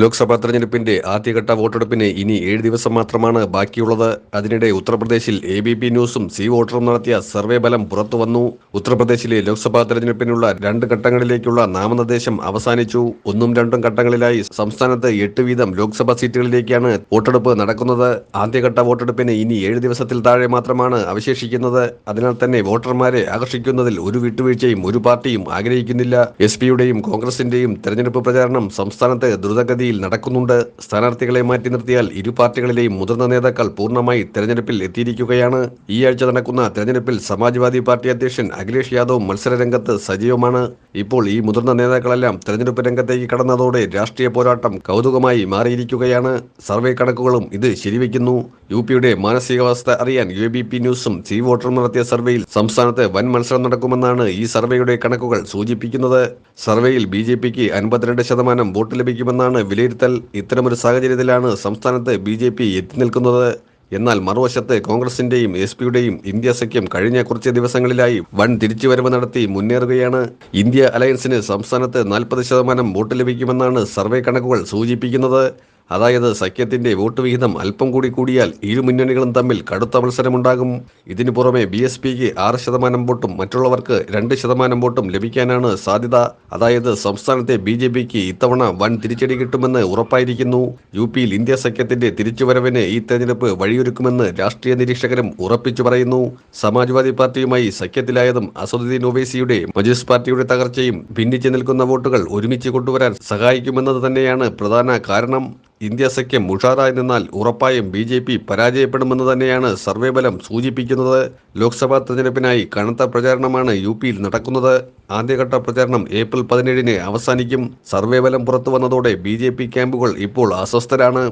ലോക്സഭാ തെരഞ്ഞെടുപ്പിന്റെ ആദ്യഘട്ട വോട്ടെടുപ്പിന് ഇനി ഏഴ് ദിവസം മാത്രമാണ് ബാക്കിയുള്ളത്. അതിനിടെ ഉത്തർപ്രദേശിൽ എ ബി പി ന്യൂസും സി വോട്ടറും നടത്തിയ സർവേ ഫലം പുറത്തുവന്നു ഉത്തർപ്രദേശിലെ ലോക്സഭാ തെരഞ്ഞെടുപ്പിനുള്ള രണ്ട് ഘട്ടങ്ങളിലേക്കുള്ള നാമനിർദ്ദേശം അവസാനിച്ചു. ഒന്നും രണ്ടും ഘട്ടങ്ങളിലായി സംസ്ഥാനത്ത് എട്ട് വീതം ലോക്സഭാ സീറ്റുകളിലേക്കാണ് വോട്ടെടുപ്പ് നടക്കുന്നത്. ആദ്യഘട്ട വോട്ടെടുപ്പിന് ഇനി ഏഴ് ദിവസത്തിൽ താഴെ മാത്രമാണ് അവശേഷിക്കുന്നത്. അതിനാൽ തന്നെ വോട്ടർമാരെ ആകർഷിക്കുന്നതിൽ ഒരു വിട്ടുവീഴ്ചയും ഒരു പാർട്ടിയും ആഗ്രഹിക്കുന്നില്ല. എസ് പിയുടെയും കോൺഗ്രസിന്റെയും തെരഞ്ഞെടുപ്പ് പ്രചാരണം സംസ്ഥാനത്ത് ദ്രുതഗതിയിൽ നടക്കുന്നുണ്ട്. സ്ഥാനാർത്ഥികളെ മാറ്റി നിർത്തിയാൽ ഇരു പാർട്ടികളിലെയും മുതിർന്ന നേതാക്കൾ പൂർണമായി തെരഞ്ഞെടുപ്പിൽ എത്തിയിരിക്കുകയാണ്. ഈ ആഴ്ച നടക്കുന്ന തെരഞ്ഞെടുപ്പിൽ സമാജ്വാദി പാർട്ടി അധ്യക്ഷൻ അഖിലേഷ് യാദവ് മത്സരരംഗത്ത് സജീവമാണ്. ഇപ്പോൾ ഈ മുതിർന്ന നേതാക്കളെല്ലാം തെരഞ്ഞെടുപ്പ് രംഗത്തേക്ക് കടന്നതോടെ രാഷ്ട്രീയ പോരാട്ടം കൗതുകമായി മാറിയിരിക്കുകയാണ്. സർവേ കണക്കുകളും ഇത് ശരിവയ്ക്കുന്നു യു പിയുടെ മാനസികാവസ്ഥ അറിയാൻ യു ബി പി ന്യൂസും സി വോട്ടറും നടത്തിയ സർവേയിൽ സംസ്ഥാനത്ത് വൻ മത്സരം നടക്കുമെന്നാണ് ഈ സർവേയുടെ കണക്കുകൾ സൂചിപ്പിക്കുന്നത്. സർവേയിൽ ബി ജെ പിക്ക് അൻപത്തിരണ്ട് ശതമാനം വോട്ട് ലഭിക്കുമെന്നാണ് വിലയിരുത്തൽ ഇത്തരമൊരു സാഹചര്യത്തിലാണ് സംസ്ഥാനത്ത് ബി ജെ പി എത്തി നിൽക്കുന്നത്. എന്നാൽ മറുവശത്ത് കോൺഗ്രസിന്റെയും എസ് പിയുടെയും ഇന്ത്യ സഖ്യം കഴിഞ്ഞ കുറച്ച് ദിവസങ്ങളിലായി വൻ തിരിച്ചുവരവ് നടത്തി മുന്നേറുകയാണ്. ഇന്ത്യ അലയൻസിന് സംസ്ഥാനത്ത് നാൽപ്പത് ശതമാനം വോട്ട് ലഭിക്കുമെന്നാണ് സർവേ കണക്കുകൾ സൂചിപ്പിക്കുന്നത്. അതായത് സഖ്യത്തിന്റെ വോട്ട് വിഹിതം അല്പം കൂടി കൂടിയാൽ ഇരു മുന്നണികളും തമ്മിൽ കടുത്ത മത്സരമുണ്ടാകും. ഇതിനു പുറമെ ബി എസ് പിക്ക് ആറ് ശതമാനം വോട്ടും മറ്റുള്ളവർക്ക് രണ്ട് ശതമാനം വോട്ടും ലഭിക്കാനാണ് സാധ്യത. അതായത് സംസ്ഥാനത്തെ ബി ജെ പിക്ക് ഇത്തവണ വൻ തിരിച്ചടി കിട്ടുമെന്ന് ഉറപ്പായിരിക്കുന്നു. യു പിയിൽ ഇന്ത്യ സഖ്യത്തിന്റെ തിരിച്ചുവരവിന് ഈ തെരഞ്ഞെടുപ്പ് വഴിയൊരുക്കുമെന്ന് രാഷ്ട്രീയ നിരീക്ഷകരും ഉറപ്പിച്ചു പറയുന്നു. സമാജ്വാദി പാർട്ടിയുമായി സഖ്യത്തിലായതും അസദുദ്ദീൻ ഒവൈസിയുടെ മജീസ് പാർട്ടിയുടെ തകർച്ചയും ഭിന്നിച്ചു നിൽക്കുന്ന വോട്ടുകൾ ഒരുമിച്ച് കൊണ്ടുവരാൻ സഹായിക്കുമെന്നത് തന്നെയാണ് പ്രധാന കാരണം. ഇന്ത്യ സഖ്യം ഉഷാറായി നിന്നാൽ ഉറപ്പായും ബി ജെ പി പരാജയപ്പെടുമെന്ന് തന്നെയാണ് സർവേ ഫലം സൂചിപ്പിക്കുന്നത്. ലോക്സഭാ തെരഞ്ഞെടുപ്പിനായി കനത്ത പ്രചാരണമാണ് യു പിയിൽ നടക്കുന്നത്. ആദ്യഘട്ട പ്രചാരണം ഏപ്രിൽ പതിനേഴിന് അവസാനിക്കും. സർവേ ഫലം പുറത്തു വന്നതോടെ ബി ക്യാമ്പുകൾ ഇപ്പോൾ അസ്വസ്ഥരാണ്.